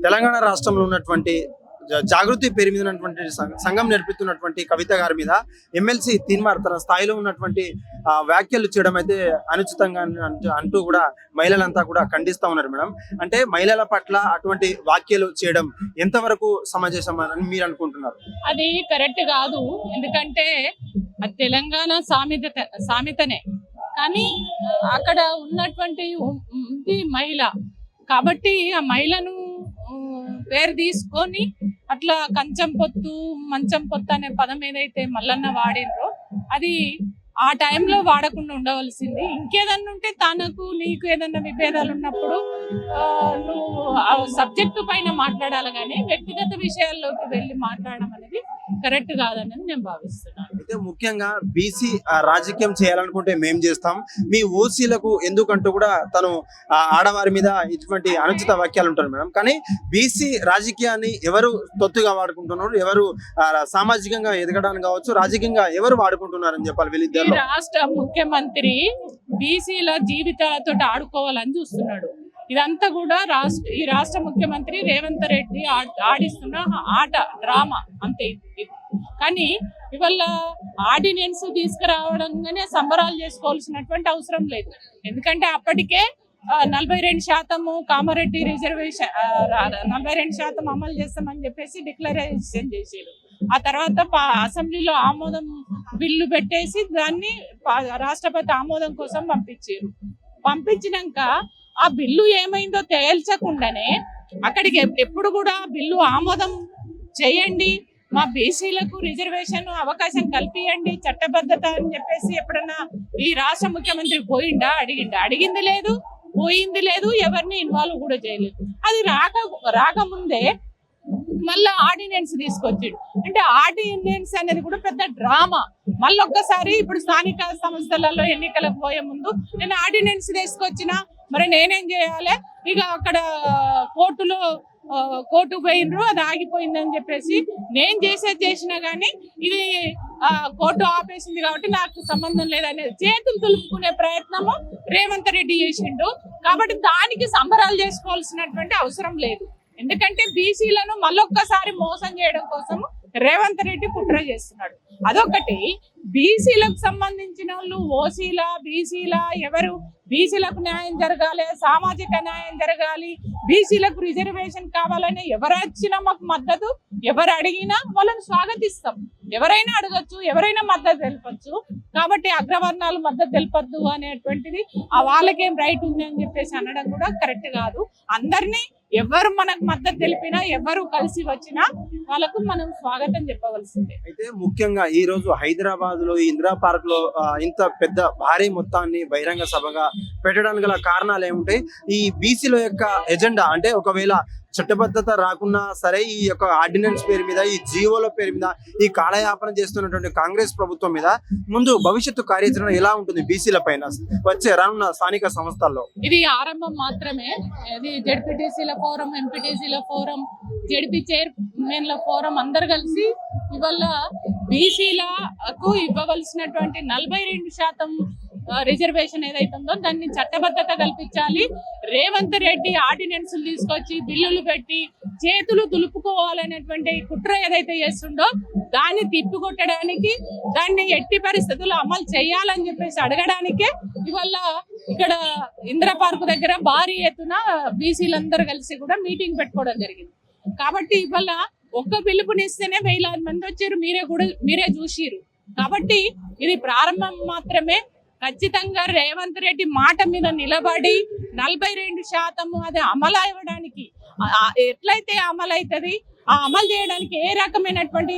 తెలంగాణ రాష్ట్రంలో ఉన్నటువంటి జా- జాగృతి పేరు మీద ఉన్నటువంటి సంఘం నేర్పుతున్నటువంటి కవిత గారి మీద ఎమ్మెల్సీ తీన్మార్ తన స్థాయిలో ఉన్నటువంటి ఆ, వ్యాఖ్యలు చేయడం అయితే అనుచితంగా అంటూ- అంటూ కూడా మహిళలంతా కూడా ఖండిస్తూ ఉన్నారు మేడం అంటే మహిళల పట్ల అటువంటి వ్యాఖ్యలు చేయడం ఎంతవరకు సమంజసం అని మీరు అనుకుంటున్నారు అది కరెక్ట్ కాదు ఎందుకంటే తెలంగాణ సామెత సామెతనే కానీ అక్కడ ఉన్నటువంటి ఉంది మహిళ కాబట్టి ఆ మహిళను పేరు తీసుకొని అట్లా కంచం పొత్తు మంచం పొత్తు అనే పదం ఏదైతే మల్లన్న వాడినరో అది ఆ టైంలో వాడకుండా ఉండవలసింది. ఇంకేదన్నా ఉంటే తనకు నీకు ఏదన్నా విభేదాలు ఉన్నప్పుడు నువ్వు ఆ సబ్జెక్టు పైన మాట్లాడాలి కానీ వ్యక్తిగత విషయాల్లోకి వెళ్ళి మాట్లాడడం అనేది కరెక్ట్ కాదనేది నేను భావిస్తున్నాను. అయితే ముఖ్యంగా బీసీ రాజకీయం చేయాలనుకుంటే మేం చేస్తాం. మీ ఓసీలకు ఎందుకంటూ కూడా తను ఆడవారి మీద ఇటువంటి అనుచిత వాక్యాలు ఉంటారు మేడం. కానీ బీసీ రాజకీయాన్ని ఎవరు తొత్తుగా వాడుకుంటున్నారు? ఎవరు సామాజికంగా ఎదగడానికి కావచ్చు రాజకీయంగా ఎవరు వాడుకుంటున్నారని చెప్పాలి వీళ్ళిద్దరు రాష్ట్ర ముఖ్యమంత్రి బీసీల జీవితాలతో ఆడుకోవాలని చూస్తున్నాడు. ఇదంతా కూడా రాష్ట్ర ఈ రాష్ట్ర ముఖ్యమంత్రి రేవంత్ రెడ్డి ఆడిస్తున్న ఆట డ్రామా అంతే ఇది. కానీ ఇవాళ ఆర్డినెన్స్ తీసుకురావడంగానే సంబరాలు చేసుకోవాల్సినటువంటి అవసరం లేదు. ఎందుకంటే అప్పటికే నలభై రెండు శాతము కామారెడ్డి రిజర్వేషన్ నలభై రెండు శాతం అమలు చేస్తామని చెప్పేసి డిక్లరేషన్ చేశారు. ఆ తర్వాత అసెంబ్లీలో ఆమోదం బిల్లు పెట్టేసి దాన్ని రాష్ట్రపతి ఆమోదం కోసం పంపించారు. పంపించినాక ఆ బిల్లు ఏమైందో తేల్చకుండానే అక్కడికి ఎప్పుడు కూడా బిల్లు ఆమోదం చేయండి. మా బీసీలకు రిజర్వేషన్ అవకాశం కల్పియండి. చట్టబద్ధత అని చెప్పేసి ఎప్పుడన్నా ఈ రాష్ట్ర ముఖ్యమంత్రి పోయిండా? అడిగిండా? అడిగింది లేదు పోయింది లేదు ఎవరిని ఇన్వాల్వ్ కూడా చేయలేదు. అది రాక రాకముందే మళ్ళా ఆర్డినెన్స్ తీసుకొచ్చాడు. అంటే ఆర్డినెన్స్ అనేది కూడా పెద్ద డ్రామా. మళ్ళీ ఒక్కసారి ఇప్పుడు స్థానిక సంస్థలలో ఎన్నికలకు పోయే ముందు నేను ఆర్డినెన్స్ తీసుకొచ్చిన మరి నేనేం చేయాలి? ఇక అక్కడ కోర్టులో కోర్టు పోయినరు అది ఆగిపోయిందని చెప్పేసి నేను చేసేది చేసినా కానీ ఇది కోర్టు ఆపేసింది కాబట్టి నాకు సంబంధం లేదనేది. చేతులు తులుపుకునే ప్రయత్నము రేవంత్ రెడ్డి చేసిండు. కాబట్టి దానికి సంబరాలు చేసుకోవాల్సినటువంటి అవసరం లేదు. ఎందుకంటే బీసీలను మళ్ళొక్కసారి మోసం చేయడం కోసం రేవంత్ రెడ్డి కుట్ర చేస్తున్నాడు. అదొకటి బీసీలకు సంబంధించిన వాళ్ళు ఓసీల బీసీల ఎవరు? బీసీలకు న్యాయం జరగాలి సామాజిక న్యాయం జరగాలి. బీసీలకు రిజర్వేషన్ కావాలని ఎవరు వచ్చినా మాకు మద్దతు ఎవరు అడిగినా వాళ్ళని స్వాగతిస్తాం. ఎవరైనా అడగచ్చు ఎవరైనా మద్దతు తెలపచ్చు. కాబట్టి అగ్రవర్ణాలు మద్దతు తెలపద్దు అనేటువంటిది ఆ వాళ్ళకేం రైట్ ఉంది అని చెప్పేసి అనడం కూడా కరెక్ట్ కాదు. అందరినీ ఎవరు మనకు మద్దతు తెలిపినా ఎవరు కలిసి వచ్చినా వాళ్ళకు మనం స్వాగతం చెప్పవలసిందే. అయితే ముఖ్యంగా ఈ రోజు హైదరాబాద్ లో ఇందిరా పార్క్లో ఆ, ఇంత పెద్ద భారీ మొత్తాన్ని బహిరంగ సభగా పెట్టడానికి గల కారణాలు ఏముంటాయి? ఈ బీసీల యొక్క ఎజెండా అంటే ఒకవేళ చట్టబద్ధత రాకున్నా సరే ఈ యొక్క ఆర్డినెన్స్ పేరు మీద ఈ జీవోల పేరు మీద ఈ కాలయాపన చేస్తున్నటువంటి కాంగ్రెస్ ప్రభుత్వం మీద ముందు భవిష్యత్తు కార్యాచరణ ఎలా ఉంటుంది బీసీల పైన? వచ్చే రానున్న స్థానిక సంస్థల్లో. ఇది ఆరంభం మాత్రమే. ఇది జడ్పీటీసీల ఫోరం ఎంపీటీసీల ఫోరం జడ్పీ చైర్మన్ల ఫోరం అందరు కలిసి ఇవాళ బీసీలకు ఇవ్వవలసినటువంటి నలభై రెండు శాతం రిజర్వేషన్ ఏదైతే ఉందో దాన్ని చట్టబద్ధత కల్పించాలి. రేవంత్ రెడ్డి ఆర్డినెన్స్ తీసుకొచ్చి బిల్లులు పెట్టి చేతులు దులుపుకోవాలనేటువంటి కుట్ర ఏదైతే చేస్తుండో దాన్ని తిప్పికొట్టడానికి దాన్ని ఎట్టి పరిస్థితుల్లో అమలు చేయాలని చెప్పేసి అడగడానికే ఇవాళ ఇక్కడ ఇందిరా పార్కు దగ్గర భారీ ఎత్తున బీసీలందరూ కలిసి కూడా మీటింగ్ పెట్టుకోవడం జరిగింది. కాబట్టి ఇవాళ ఒక్క పిలుపునిస్తేనే వేలాది మంది వచ్చారు మీరే కూడా మీరే చూసిరు కాబట్టి ఇది ప్రారంభం మాత్రమే. ఖచ్చితంగా రేవంత్ రెడ్డి మాట మీద నిలబడి నలభై రెండు శాతము అది అమలు అవ్వడానికి ఎట్లయితే అమలు అవుతుంది ఆ అమలు చేయడానికి ఏ రకమైనటువంటి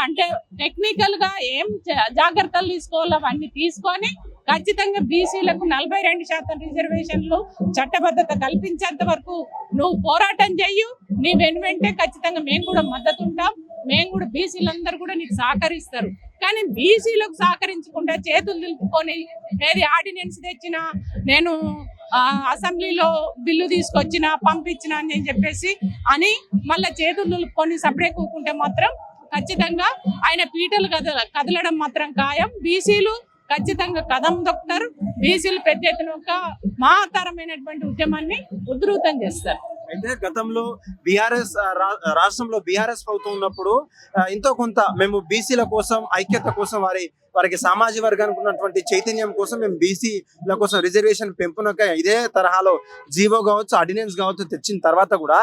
అంటే టెక్నికల్గా ఏం జా- జాగ్రత్తలు తీసుకోవాలో అవన్నీ తీసుకొని ఖచ్చితంగా బీసీలకు నలభై రెండు శాతం రిజర్వేషన్లు చట్టబద్ధత కల్పించేంత వరకు నువ్వు పోరాటం చెయ్యు నీ వెను వెంటే ఖచ్చితంగా మేము కూడా మద్దతు ఉంటాం. మేము కూడా బీసీలందరూ కూడా నీకు సహకరిస్తారు. కానీ బీసీలకు సహకరించకుండా చేతులు నిలుపుకొని ఏది ఆర్డినెన్స్ తెచ్చినా నేను ఆ, అసెంబ్లీలో బిల్లు తీసుకొచ్చిన పంపించిన అని చెప్పేసి అని మళ్ళీ చేతులు నిలుపుకొని సపరేట్ కూకుంటే మాత్రం ఖచ్చితంగా ఆయన పీటలు కదల కదలడం మాత్రం ఖాయం. బీసీలు ఖచ్చితంగా కదం దొక్కుతారు బీసీలు పెద్ద ఎత్తున ఒక మహాతరమైనటువంటి ఉద్యమాన్ని ఉధృతం చేస్తారు. అయితే గతంలో బీఆర్ఎస్ రాష్ట్రంలో బీఆర్ఎస్ ప్రభుత్వం ఉన్నప్పుడు ఆ, ఎంతో కొంత మేము బీసీల కోసం ఐక్యత కోసం వారి వారికి సామాజిక వర్గానికి ఉన్నటువంటి చైతన్యం కోసం మేము బీసీల కోసం రిజర్వేషన్ పెంపునక ఇదే తరహాలో జీవో కావచ్చు ఆర్డినెన్స్ కావచ్చు తెచ్చిన తర్వాత కూడా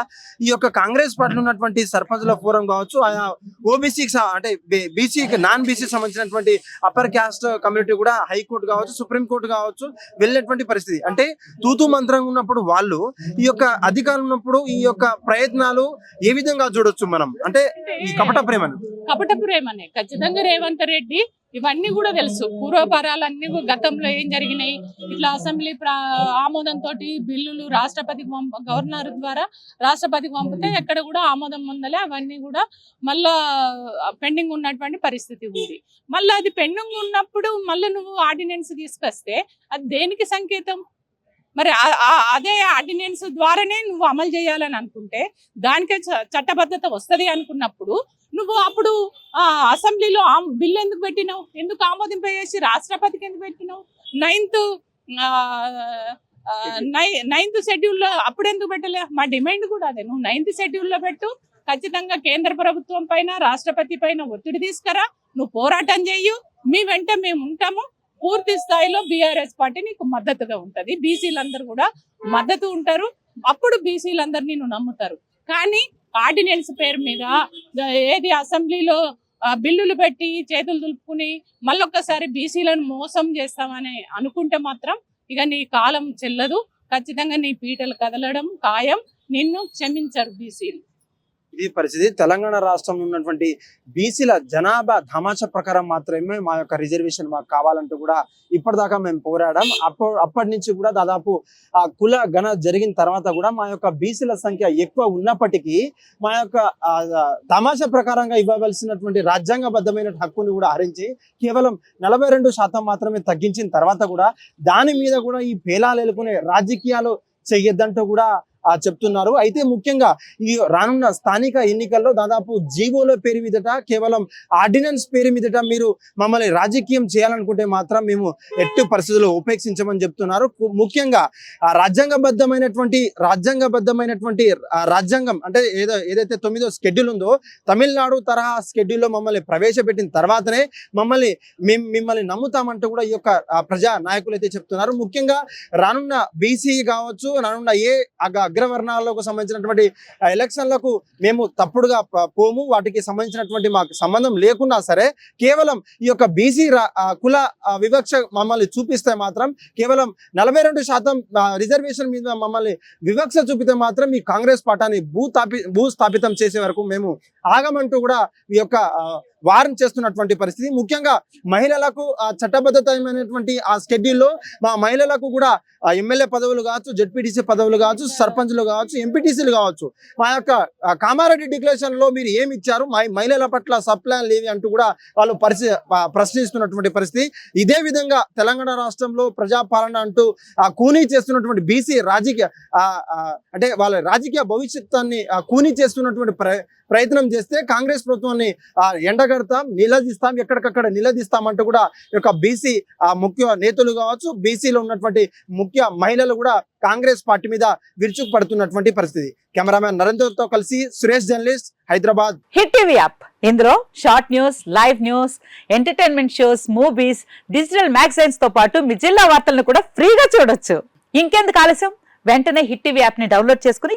ఈ యొక్క కాంగ్రెస్ పార్టీలో ఉన్నటువంటి సర్పంచుల ఫోరం కావచ్చు ఆయా ఓబీసీకి అంటే బీసీకి నాన్ బీసీ సంబంధించినటువంటి అప్పర్ క్యాస్ట్ కమ్యూనిటీ కూడా హైకోర్టు కావచ్చు సుప్రీం కోర్టు కావచ్చు వెళ్ళినటువంటి పరిస్థితి. అంటే తూతు మంత్రంగా ఉన్నప్పుడు వాళ్ళు ఈ యొక్క అధికారం ఉన్నప్పుడు ఈ యొక్క ప్రయత్నాలు ఏ విధంగా చూడొచ్చు మనం? అంటే ఈ కపట ప్రేమను. కపట ప్రేమనే. ఖచ్చితంగా రేవంత్ రెడ్డి ఇవన్నీ కూడా తెలుసు. పూర్వపరాలన్నీ కూడా గతంలో ఏం జరిగినాయి? ఇట్లా అసెంబ్లీ ప్ర- ఆమోదంతో బిల్లులు రాష్ట్రపతికి పంప గవర్నర్ ద్వారా రాష్ట్రపతికి పంపితే ఎక్కడ కూడా ఆమోదం పొందలే. అవన్నీ కూడా మళ్ళా పెండింగ్ ఉన్నటువంటి పరిస్థితి ఉంది. మళ్ళీ అది పెండింగ్ ఉన్నప్పుడు మళ్ళీ నువ్వు ఆర్డినెన్స్ తీసుకొస్తే అది దేనికి సంకేతం? మరి అదే ఆర్డినెన్స్ ద్వారానే నువ్వు అమలు చేయాలని అనుకుంటే దానికే చ- చట్టబద్ధత వస్తది అనుకున్నప్పుడు నువ్వు అప్పుడు ఆ అసెంబ్లీలో బిల్లు ఎందుకు పెట్టినావు? ఎందుకు ఆమోదింపజేసి రాష్ట్రపతికి ఎందుకు పెట్టినావు? నైన్త్ నైన్త్ షెడ్యూల్లో అప్పుడు ఎందుకు పెట్టలే? మా డిమాండ్ కూడా అదే. నువ్వు నైన్త్ షెడ్యూల్లో పెట్టు ఖచ్చితంగా కేంద్ర ప్రభుత్వం పైన రాష్ట్రపతి పైన ఒత్తిడి తీసుకురా నువ్వు పోరాటం చెయ్యు మీ వెంట మేము ఉంటాము. పూర్తి స్థాయిలో బీఆర్ఎస్ పార్టీ నీకు మద్దతుగా ఉంటది. బీసీలందరూ కూడా మద్దతు ఉంటారు. అప్పుడు బీసీలందరూ నిన్ను నమ్ముతారు. కానీ ఆర్డినెన్స్ పేరు మీద ఏది అసెంబ్లీలో బిల్లులు పెట్టి చేతులు దులుపుకుని మళ్ళొక్కసారి బీసీలను మోసం చేస్తామని అనుకుంటే మాత్రం ఇక నీ కాలం చెల్లదు. ఖచ్చితంగా నీ పీటలు కదలడం ఖాయం. నిన్ను క్షమించరు బీసీలు. ఇది పరిస్థితి. తెలంగాణ రాష్ట్రంలో ఉన్నటువంటి బీసీల జనాభా ధమాచ ప్రకారం మాత్రమే మా యొక్క రిజర్వేషన్ మాకు కావాలంటూ కూడా ఇప్పటిదాకా మేము పోరాడాం. అప్ప అప్పటి నుంచి కూడా దాదాపు ఆ కుల గణ జరిగిన తర్వాత కూడా మా యొక్క బీసీల సంఖ్య ఎక్కువ ఉన్నప్పటికీ మా యొక్క తమాష ప్రకారంగా ఇవ్వవలసినటువంటి రాజ్యాంగబద్ధమైన హక్కుని కూడా హరించి కేవలం నలభై రెండు శాతం మాత్రమే తగ్గించిన తర్వాత కూడా దాని మీద కూడా ఈ పేలాలు ఎలుకునే రాజకీయాలు చెయ్యొద్దంటూ కూడా చెప్తున్నారు. అయితే ముఖ్యంగా ఈ రానున్న స్థానిక ఎన్నికల్లో దాదాపు జీవోల పేరు మీదట కేవలం ఆర్డినెన్స్ పేరు మీదట మీరు మమ్మల్ని రాజకీయం చేయాలనుకుంటే మాత్రం మేము ఎట్టి పరిస్థితుల్లో ఉపేక్షించమని చెప్తున్నారు. ముఖ్యంగా ఆ రాజ్యాంగబద్ధమైనటువంటి రాజ్యాంగబద్ధమైనటువంటి రాజ్యాంగం అంటే ఏదో ఏదైతే తొమ్మిదో షెడ్యూల్ ఉందో తమిళనాడు తరహా షెడ్యూల్లో మమ్మల్ని ప్రవేశపెట్టిన తర్వాతనే మమ్మల్ని మేము మిమ్మల్ని నమ్ముతామంటూ కూడా ఈ యొక్క ప్రజా నాయకులు అయితే చెప్తున్నారు. ముఖ్యంగా రానున్న బీసీ కావచ్చు రానున్న ఏ అగ- అగ్రవర్ణాలకు సంబంధించినటువంటి ఎలక్షన్లకు మేము తప్పుడుగా పోము. వాటికి సంబంధించినటువంటి మాకు సంబంధం లేకున్నా సరే కేవలం ఈ యొక్క బీసీ కుల వివక్ష మమ్మల్ని చూపిస్తే మాత్రం కేవలం నలభై రెండు శాతం రిజర్వేషన్ మీద మమ్మల్ని వివక్ష చూపితే మాత్రం ఈ కాంగ్రెస్ పార్టీని భూస్థాపి భూస్థాపితం చేసే వరకు మేము ఆగమంటూ కూడా ఈ యొక్క వారం చేస్తున్నటువంటి పరిస్థితి. ముఖ్యంగా మహిళలకు ఆ చట్టబద్ధతమైనటువంటి ఆ స్కెడ్యూల్లో మా మహిళలకు కూడా ఎమ్మెల్యే పదవులు కావచ్చు జడ్పీటీసీ పదవులు కావచ్చు సర్పంచ్లు కావచ్చు ఎంపీటీసీలు కావచ్చు. మా యొక్క కామారెడ్డి డిక్లరేషన్లో మీరు ఏమి ఇచ్చారు? మహిళల పట్ల సప్లాన్ లేవి అంటూ కూడా వాళ్ళు పరిస్థితి ప్రశ్నిస్తున్నటువంటి పరిస్థితి. ఇదే విధంగా తెలంగాణ రాష్ట్రంలో ప్రజాపాలన అంటూ ఆ కూనీ చేస్తున్నటువంటి బీసీ రాజకీయ అంటే వాళ్ళ రాజకీయ భవిష్యత్తాన్ని ఆ, కూనీ చేస్తున్నటువంటి ప్ర ప్రయత్నం చేస్తే కాంగ్రెస్ ప్రభుత్వాన్ని ఎండగడతాం నిలదీస్తాం ఎక్కడికక్కడ నిలదీస్తామంటూ కూడా యొక్క బీసీ ఆ ముఖ్య నేతలు కావచ్చు బీసీలో ఉన్నటువంటి ముఖ్య మహిళలు కూడా కాంగ్రెస్ పార్టీ మీద విరుచుకు పడుతున్నటువంటి పరిస్థితి. కెమెరామెన్ నరేంద్రతో కలిసి Suresh journalist Hyderabad. Hit TV app. ఇందులో short news live news entertainment shows movies digital మ్యాగజైన్స్తో పాటు మీ జిల్లా వార్తలను కూడా ఫ్రీగా చూడొచ్చు. ఇంకెందుకు ఆలస్యం? వెంటనే హిట్ టీవీ యాప్ని డౌన్లోడ్ చేసుకుని